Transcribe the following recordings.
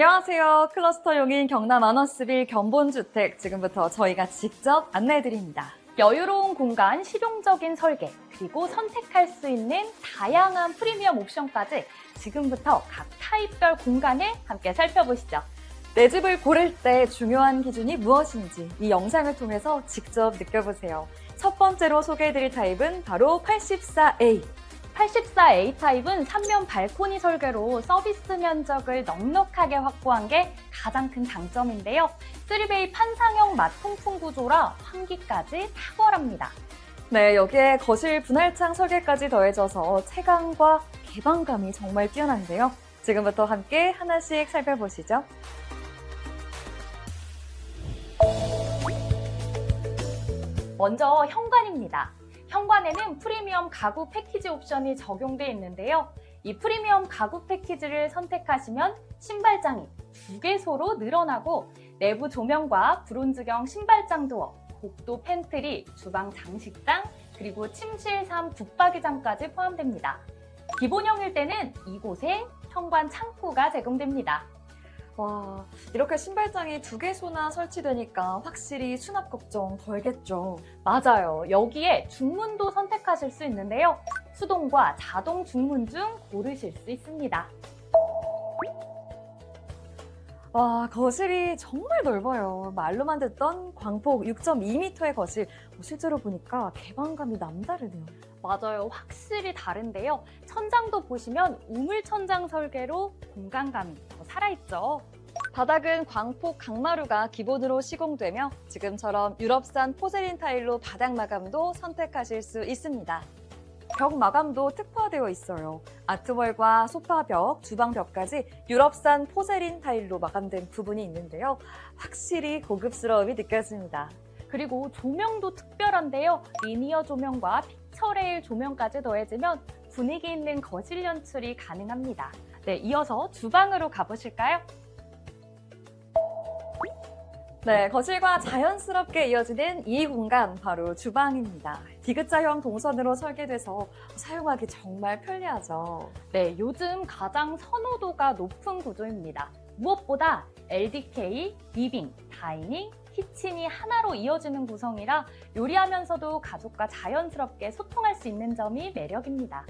안녕하세요. 클러스터 용인 경남 아너스빌 견본주택 지금부터 저희가 직접 안내해드립니다. 여유로운 공간, 실용적인 설계, 그리고 선택할 수 있는 다양한 프리미엄 옵션까지 지금부터 각 타입별 공간을 함께 살펴보시죠. 내 집을 고를 때 중요한 기준이 무엇인지 이 영상을 통해서 직접 느껴보세요. 첫 번째로 소개해드릴 타입은 바로 84A. 84A 타입은 3면 발코니 설계로 서비스 면적을 넉넉하게 확보한 게 가장 큰 장점인데요. 3베이 판상형 마통풍 구조라 환기까지 탁월합니다. 네, 여기에 거실 분할창 설계까지 더해져서 채광과 개방감이 정말 뛰어난데요. 지금부터 함께 하나씩 살펴보시죠. 먼저 현관입니다. 현관에는 프리미엄 가구 패키지 옵션이 적용되어 있는데요. 이 프리미엄 가구 패키지를 선택하시면 신발장이 두 개소로 늘어나고 내부 조명과 브론즈경 신발장 도어, 복도 팬트리, 주방 장식장, 그리고 침실 3 붙박이장까지 포함됩니다. 기본형일 때는 이곳에 현관 창고가 제공됩니다. 와, 이렇게 신발장이 두 개소나 설치되니까 확실히 수납 걱정 덜겠죠. 맞아요. 여기에 중문도 선택하실 수 있는데요. 수동과 자동 중문 중 고르실 수 있습니다. 와, 거실이 정말 넓어요. 말로만 듣던 광폭 6.2m의 거실. 뭐 실제로 보니까 개방감이 남다르네요. 맞아요. 확실히 다른데요. 천장도 보시면 우물 천장 설계로 공간감이 더 살아있죠. 바닥은 광폭 강마루가 기본으로 시공되며 지금처럼 유럽산 포세린 타일로 바닥 마감도 선택하실 수 있습니다. 벽 마감도 특화되어 있어요. 아트월과 소파 벽, 주방 벽까지 유럽산 포세린 타일로 마감된 부분이 있는데요. 확실히 고급스러움이 느껴집니다. 그리고 조명도 특별한데요. 리니어 조명과 픽처레일 조명까지 더해지면 분위기 있는 거실 연출이 가능합니다. 네, 이어서 주방으로 가보실까요? 네, 거실과 자연스럽게 이어지는 이 공간 바로 주방입니다. 디귿자형 동선으로 설계돼서 사용하기 정말 편리하죠. 네, 요즘 가장 선호도가 높은 구조입니다. 무엇보다 LDK, 리빙, 다이닝, 키친이 하나로 이어지는 구성이라 요리하면서도 가족과 자연스럽게 소통할 수 있는 점이 매력입니다.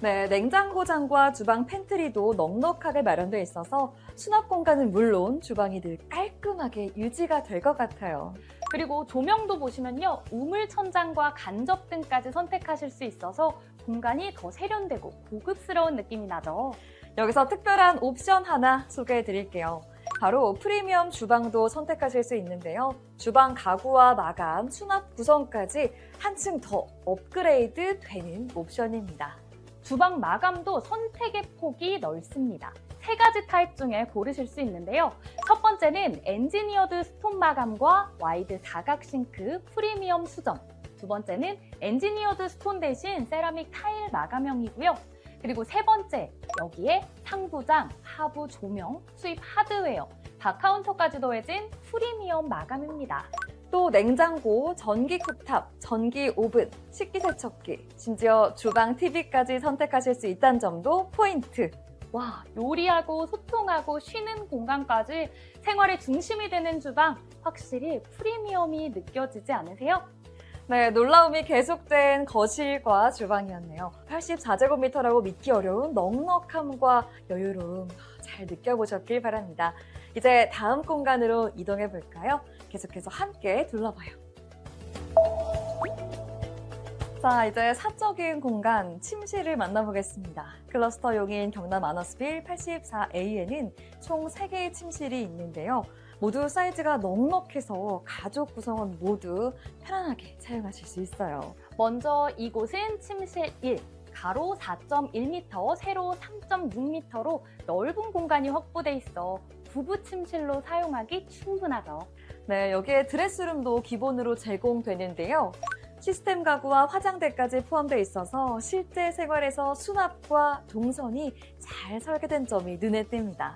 네, 냉장고장과 주방 팬트리도 넉넉하게 마련되어 있어서 수납 공간은 물론 주방이 늘 깔끔하게 유지가 될 것 같아요. 그리고 조명도 보시면요. 우물 천장과 간접 등까지 선택하실 수 있어서 공간이 더 세련되고 고급스러운 느낌이 나죠. 여기서 특별한 옵션 하나 소개해 드릴게요. 바로 프리미엄 주방도 선택하실 수 있는데요. 주방 가구와 마감, 수납 구성까지 한층 더 업그레이드 되는 옵션입니다. 주방 마감도 선택의 폭이 넓습니다. 세 가지 타입 중에 고르실 수 있는데요. 첫 번째는 엔지니어드 스톤 마감과 와이드 사각 싱크 프리미엄 수전. 두 번째는 엔지니어드 스톤 대신 세라믹 타일 마감형이고요. 그리고 세 번째, 여기에 상부장, 하부 조명, 수입 하드웨어, 바카운터까지 더해진 프리미엄 마감입니다. 또 냉장고, 전기 쿡탑, 전기 오븐, 식기세척기, 심지어 주방 TV까지 선택하실 수 있다는 점도 포인트. 와, 요리하고 소통하고 쉬는 공간까지 생활의 중심이 되는 주방, 확실히 프리미엄이 느껴지지 않으세요? 네, 놀라움이 계속된 거실과 주방이었네요. 84제곱미터라고 믿기 어려운 넉넉함과 여유로움 잘 느껴보셨길 바랍니다. 이제 다음 공간으로 이동해 볼까요? 계속해서 함께 둘러봐요. 자, 이제 사적인 공간, 침실을 만나보겠습니다. 클러스터 용인 경남 아너스빌 84A에는 총 3개의 침실이 있는데요. 모두 사이즈가 넉넉해서 가족 구성원 모두 편안하게 사용하실 수 있어요. 먼저 이곳은 침실 1, 가로 4.1m, 세로 3.6m로 넓은 공간이 확보돼 있어 부부 침실로 사용하기 충분하죠. 네, 여기에 드레스룸도 기본으로 제공되는데요. 시스템 가구와 화장대까지 포함되어 있어서 실제 생활에서 수납과 동선이 잘 설계된 점이 눈에 띕니다.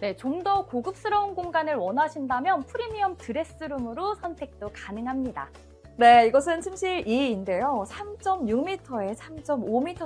네, 좀 더 고급스러운 공간을 원하신다면 프리미엄 드레스룸으로 선택도 가능합니다. 네, 이것은 침실 2인데요. 3.6m에 3.5m